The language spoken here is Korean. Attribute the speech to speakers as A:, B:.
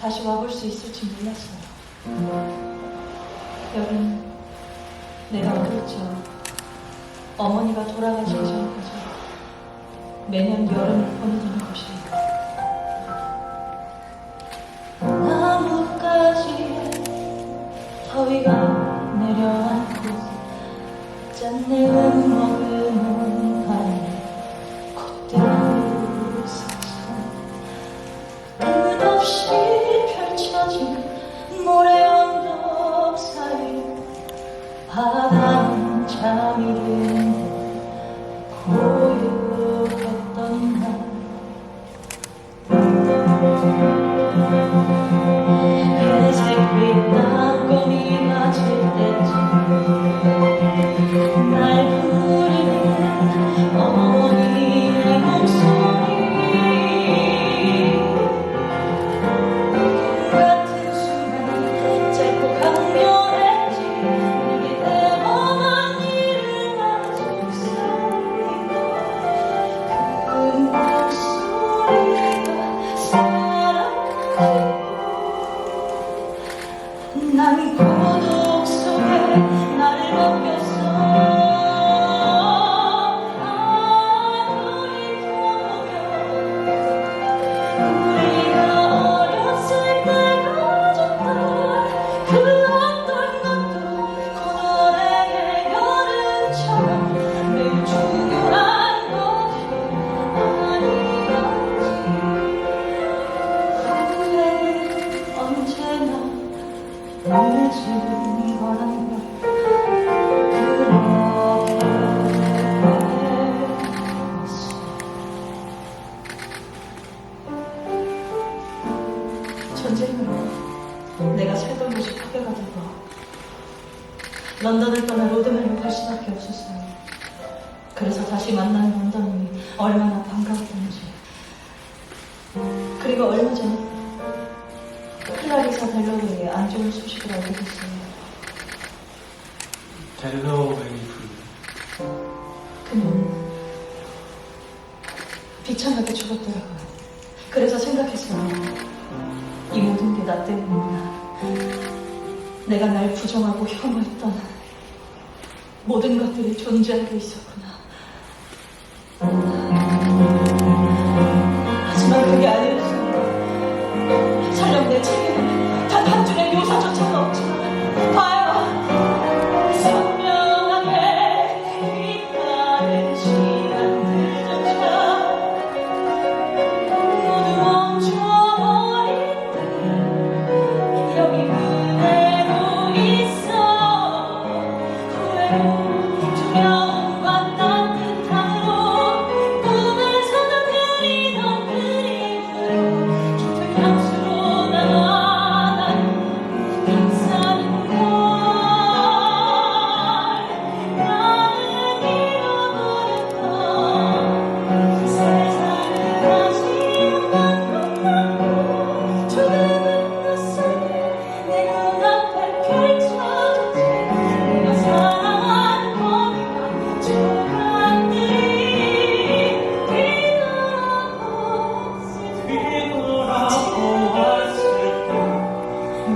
A: 다시 와볼 수 있을지 몰랐어요. 여긴 내가 그랬죠. 어머니가 돌아가시기 전까지 매년 여름을 보내는 곳이니까. 나뭇가지에 더위가 전쟁으로 내가 살던 곳이 파괴가 되고 런던을 떠나 로드맨으로 갈 수밖에 없었어요. 그래서 다시 만나는 런던이 얼마나 반가웠던지. 그리고 얼마 전 클라리사 델로웨의 안 좋은 소식을 알게 됐어요.
B: 델로웨이프
A: 그는 비참하게 죽었더라고요. 그래서 생각했어요. 이 모든 게 나 때문이구나. 내가 날 부정하고 혐오했던 모든 것들이 존재하고 있었구나.